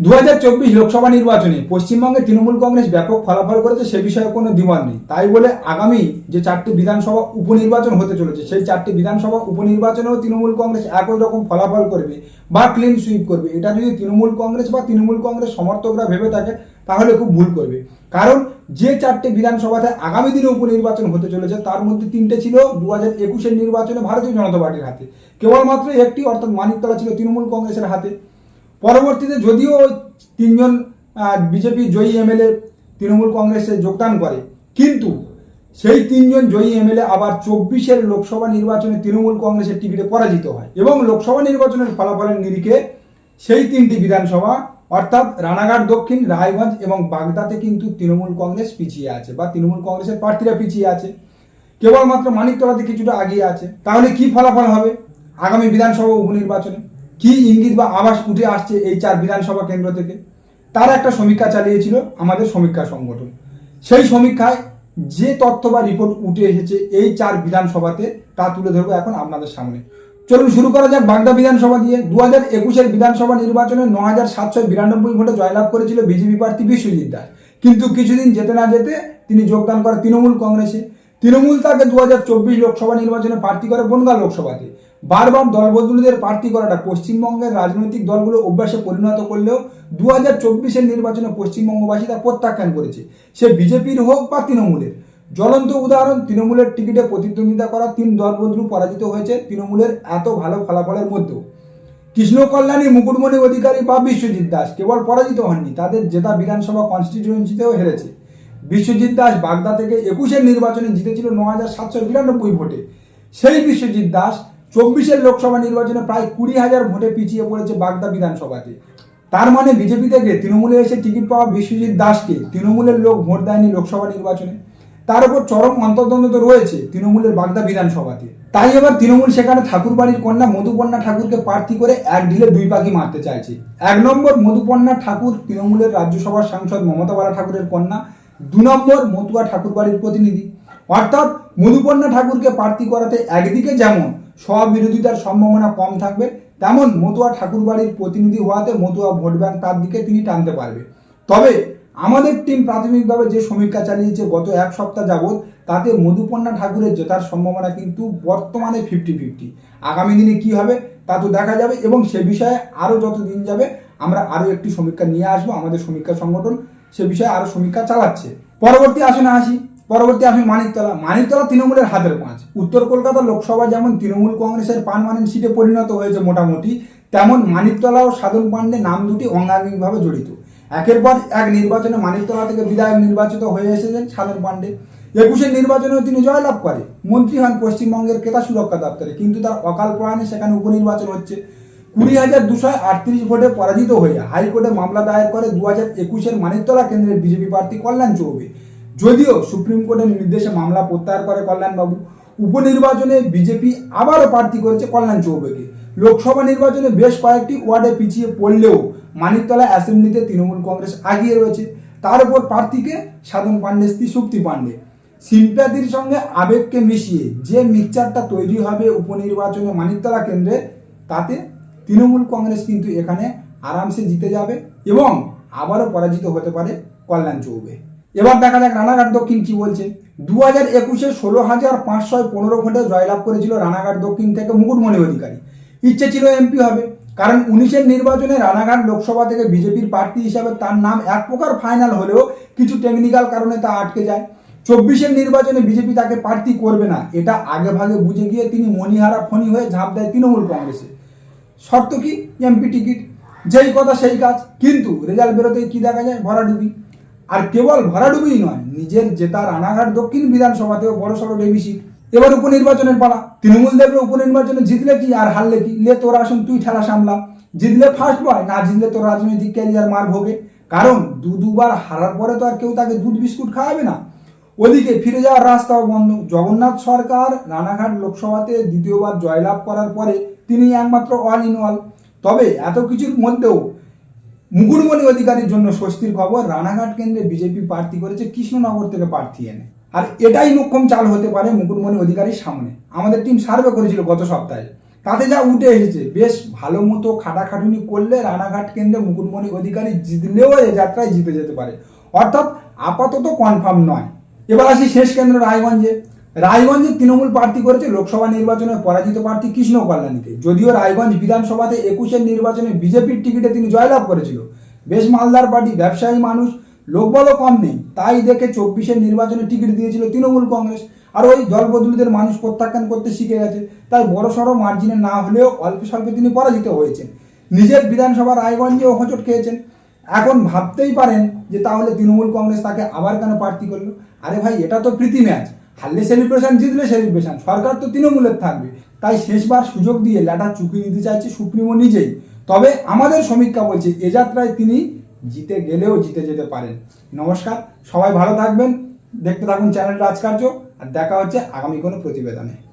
দু হাজার চব্বিশ লোকসভা নির্বাচনে পশ্চিমবঙ্গে তৃণমূল কংগ্রেস ব্যাপক ফলাফল করেছে, সে বিষয়ে কোনো দ্বিমত নেই। তাই বলে আগামী যে চারটি বিধানসভা উপনির্বাচন হতে চলেছে, সেই চারটি বিধানসভা উপনির্বাচনেও তৃণমূল কংগ্রেস একই রকম ফলাফল করবে বা ক্লিন সুইপ করবে। এটা যদি তৃণমূল কংগ্রেস বা তৃণমূল কংগ্রেস সমর্থকরা ভেবে থাকে, তাহলে খুব ভুল করবে। কারণ যে চারটে বিধানসভাতে আগামী দিনে উপনির্বাচন হতে চলেছে, তার মধ্যে তিনটে ছিল দু হাজার একুশের নির্বাচনে ভারতীয় জনতা পার্টির হাতে। কেবলমাত্র একটি, অর্থাৎ মানিকতলা ছিল তৃণমূল কংগ্রেসের হাতে। পরবর্তীতে যদিও ওই তিনজন বিজেপি জয়ী এমএলএ তৃণমূল কংগ্রেসে যোগদান করে, কিন্তু সেই তিনজন জয়ী এমএলএ আবার চব্বিশের লোকসভা নির্বাচনে তৃণমূল কংগ্রেসের টিকিটে পরাজিত হয় এবং লোকসভা নির্বাচনের ফলাফলের নিরিখে সেই তিনটি বিধানসভা, অর্থাৎ রানাঘাট, দক্ষিণ, রায়গঞ্জ এবং বাগদাতে কিন্তু তৃণমূল কংগ্রেস পিছিয়ে আছে বা তৃণমূল কংগ্রেসের প্রার্থীরা পিছিয়ে আছে। কেবলমাত্র মানিকতলাতে কিছুটা আগিয়ে আছে। তাহলে কি ফলাফল হবে আগামী বিধানসভা উপনির্বাচনে? কি ইঙ্গিত বা আভাস উঠে আসছে এই চার বিধানসভা কেন্দ্র থেকে? তার একটা সমীক্ষা চালিয়েছিল আমাদের সমীক্ষা সংগঠন। সেই সমীক্ষায় যে তথ্য বা রিপোর্ট উঠে এসেছে এই চার বিধানসভাতে, তা তুলে ধরবো এখন আপনাদের সামনে। চলুন শুরু করা যাক বাগদা বিধানসভা দিয়ে। দু হাজার একুশের বিধানসভা নির্বাচনে ন হাজার সাতশো বিরানব্বই ভোটে জয়লাভ করেছিল বিজেপি প্রার্থী বিশ্বজিৎ দাস। কিন্তু কিছুদিন যেতে না যেতে তিনি যোগদান করেন তৃণমূল কংগ্রেসে। তৃণমূল তাকে দু হাজার চব্বিশ লোকসভা নির্বাচনে প্রার্থী করে বনগাঁ লোকসভাতে। বারবার দলবদলুদের প্রার্থী করাটা পশ্চিমবঙ্গের রাজনৈতিক দলগুলো অভ্যাসে পরিণত করলেও দু হাজার চব্বিশের নির্বাচনে পশ্চিমবঙ্গবাসী তা প্রত্যাখ্যান করেছে। সে বিজেপির হোক বা তৃণমূলের। জ্বলন্ত উদাহরণ, তৃণমূলের টিকিটে প্রতিদ্বন্দ্বিতা করা তিন দলবদলু পরাজিত হয়েছে তৃণমূলের এত ভালো ফলাফলের মধ্যেও। কৃষ্ণ কল্যাণী মুকুটমণি অধিকারী বা বিশ্বজিৎ দাস কেবল পরাজিত হননি, তাদের জেতা বিধানসভা কনস্টিটিউয়েন্সিতেও হেরেছে। বিশ্বজিৎ দাস বাগদা থেকে একুশের নির্বাচনে জিতেছিল ন হাজার সাতশো বিরানব্বই ভোটে। সেই বিশ্বজিৎ দাস চব্বিশের লোকসভা নির্বাচনে প্রায় কুড়ি হাজার ভোটে পিছিয়ে পড়েছে বাগদা বিধানসভাতে। তার মানে বিজেপি থেকে তৃণমূলে এসে টিকিট পাওয়া বিশ্বজিৎ দাসকে তৃণমূলের লোক ভোট দেয়নি লোকসভা নির্বাচনে। তার উপর চরম অন্তর্দ্বন্দ্ব তো রয়েছে তৃণমূলের বাগদা বিধানসভাতে। তাই এবার তৃণমূল সেখানে ঠাকুরবাড়ির কন্যা মধুপর্ণা ঠাকুরকে প্রার্থী করে এক ঢিলে দুই পাখি মারতে চাইছে। এক নম্বর মধুপর্ণা ঠাকুর তৃণমূলের রাজ্যসভার সাংসদ মমতা বালা ঠাকুরের কন্যা, দু নম্বর মতুয়া ঠাকুরবাড়ির প্রতিনিধি। অর্থাৎ মধুপর্ণা ঠাকুরকে প্রার্থী করাতে একদিকে যেমন স্ববিরোধিতার সম্ভাবনা কম থাকবে। তেমন মতুয়া ঠাকুরবাড়ির প্রতিনিধি হওয়াতে মতুয়া ভোট ব্যাংক তার দিকে তিনি টানতে পারবে। তবে আমাদের টিম প্রাথমিকভাবে যে সমীক্ষা চালিয়েছে গত এক সপ্তাহ যাবৎ, তাতে মধুপর্ণা ঠাকুরের জেতার সম্ভাবনা কিন্তু বর্তমানে ফিফটি ফিফটি আগামী দিনে কি হবে, তা তো দেখা যাবে এবং সে বিষয়ে আরও যত দিন যাবে, আমরা আরও একটি সমীক্ষা নিয়ে আসব আমাদের সমীক্ষা সংগঠন। সে বিষয়ে আরও সমীক্ষা চালাচ্ছে। পরবর্তী আসনে আসি। পরবর্তী আমি মানিকতলা। মানিকতলা তৃণমূলের হাতের পাঁচ উত্তর কলকাতা লোকসভা যেমন তৃণমূল কংগ্রেসের পারমানেন্ট সিটে পরিণত হয়েছে মোটামুটি, তেমন মানিকতলা ও সাধন পাণ্ডে নাম দুটি অঙ্গাঙ্গিকভাবে জড়িত। একের পর এক নির্বাচনে মানিকতলা থেকে বিধায়ক নির্বাচিত হয়ে এসেছেন সাধন পাণ্ডে। একুশের নির্বাচনেও তিনি জয়লাভ করে। মন্ত্রী হন পশ্চিমবঙ্গের ক্রেতা সুরক্ষা দপ্তরে, কিন্তু তার অকাল প্রয়াণে সেখানে উপনির্বাচন হচ্ছে। কুড়ি হাজার দুশো আটত্রিশ ভোটে পরাজিত হয়ে হাইকোর্টে মামলা দায়ের করে দু হাজার একুশের মানিকতলা কেন্দ্রের বিজেপি প্রার্থী কল্যাণ চৌবে। যদিও সুপ্রিম কোর্টের নির্দেশে মামলা প্রত্যাহার করে কল্যাণবাবু, উপনির্বাচনে বিজেপি আবারও প্রার্থী করেছে কল্যাণ চৌবেকে। লোকসভা নির্বাচনে বেশ কয়েকটি ওয়ার্ডে পিছিয়ে পড়লেও মানিকতলা অ্যাসেম্বলিতে তৃণমূল কংগ্রেস আগিয়ে রয়েছে। তার উপর প্রার্থীকে সাধন পাণ্ডে স্ত্রী শক্তি পাণ্ডে। সিম্প্যাথির সঙ্গে আবেগকে মিশিয়ে যে মিক্সচারটা তৈরি হবে উপনির্বাচনে মানিকতলা কেন্দ্রে, তাতে তৃণমূল কংগ্রেস কিন্তু এখানে আরামসে জিতে যাবে এবং আবারও পরাজিত হতে পারে কল্যাণ চৌবে। এবার দেখা যাক রানাঘাট দক্ষিণ কি বলছে। দু হাজার একুশে ষোলো হাজার পাঁচশো পনেরো ভোটে জয়লাভ করেছিল রানাঘাট দক্ষিণ থেকে মুকুটমণি অধিকারী। ইচ্ছে ছিল এমপি হবে, কারণ উনিশের নির্বাচনে রানাঘাট লোকসভা থেকে বিজেপির প্রার্থী হিসাবে তার নাম এক প্রকার ফাইনাল হলেও কিছু টেকনিক্যাল কারণে তা আটকে যায়। চব্বিশের নির্বাচনে বিজেপি তাকে প্রার্থী করবে না, এটা আগে ভাগে বুঝে গিয়ে তিনি মণিহারা ফণি হয়ে ঝাঁপ দেয় তৃণমূল কংগ্রেসে। শর্ত কি? MP ticket. যেই কথা সেই কাজ, কিন্তু রেজাল্ট বেরোতে কি দেখা যায়? ভরাডুবি। আর কেবল ভরাডুবিই নয়, নিজের জেতা রানাঘাট দক্ষিণ বিধানসভাতেও বড় সড়ো ডেবি সিট এবার উপনির্বাচনের পালা। তৃণমূল দেখলে উপনির্বাচনে জিতলে কি আর হারলে কি? লে তোর আসুন, তুই ঠেলা সামলা। জিতলে ফার্স্ট বয় না জিতলে তোর রাজনৈতিক ক্যারিয়ার মার ভোগে। কারণ দু দুবার হারার পরে তো আর কেউ তাকে দুধ বিস্কুট খাওয়াবে না। ওদিকে ফিরে যাওয়ার রাস্তাও বন্ধ। জগন্নাথ সরকার রানাঘাট লোকসভাতে দ্বিতীয়বার জয়লাভ করার পরে তিনি একমাত্র অল ইন অল তবে এত কিছুর মধ্যেও মুকুটমণি অধিকারীর জন্য স্বস্তির খবর, রানাঘাট কেন্দ্রে বিজেপি প্রার্থী করেছে কৃষ্ণনগর থেকে প্রার্থী এনে। আর এটাই মোক্ষম চাল হতে পারে মুকুটমণি অধিকারীর সামনে। আমাদের টিম সার্ভে করেছিল গত সপ্তাহে। তাতে যা উঠে এসেছে, বেশ ভালো মতো খাটাখাটুনি করলে রানাঘাট কেন্দ্রে মুকুটমণি অধিকারী জিতলেও এ যাত্রায় জিতে যেতে পারে। অর্থাৎ আপাতত কনফার্ম নয়। এবার আসি শেষ কেন্দ্র, রায়গঞ্জে। রায়গঞ্জে তৃণমূল প্রার্থী করেছে লোকসভা নির্বাচনে পরাজিত প্রার্থী কৃষ্ণ কল্যাণীকে। যদিও রায়গঞ্জ বিধানসভাতে একুশের নির্বাচনে বিজেপির টিকিটে তিনি জয়লাভ করেছিল। বেশ মালদার পার্টি, ব্যবসায়ী মানুষ, লোকবলও কম নেই। তাই দেখে চব্বিশের নির্বাচনে টিকিট দিয়েছিল তৃণমূল কংগ্রেস। আর ওই দলবদলুদের মানুষ প্রত্যাখ্যান করতে শিখে গেছে। তাই বড় সড়ো মার্জিনে না হলেও অল্প স্বল্পে তিনি পরাজিত হয়েছেন। নিজের বিধানসভা রায়গঞ্জেও হোঁচট খেয়েছেন। এখন ভাবতেই পারেন যে তাহলে তৃণমূল কংগ্রেস তাকে আবার কেন প্রার্থী করল? আরে ভাই, এটা তো প্রীতি ম্যাচ। হারলে সেলিব্রেশন জিতলে সেলিব্রেশন সরকার তো তৃণমূলের থাকবে। তাই শেষবার সুযোগ দিয়ে ল্যাটার চুকিয়ে দিতে চাইছে সুপ্রিমো নিজেই। তবে আমাদের সমীক্ষা বলছে, এ যাত্রায় তিনি জিতে গেলেও জিতে যেতে পারেন। নমস্কার, সবাই ভালো থাকবেন। দেখতে থাকুন চ্যানেল রাজকার্য। আর দেখা হচ্ছে আগামী কোনো প্রতিবেদনে।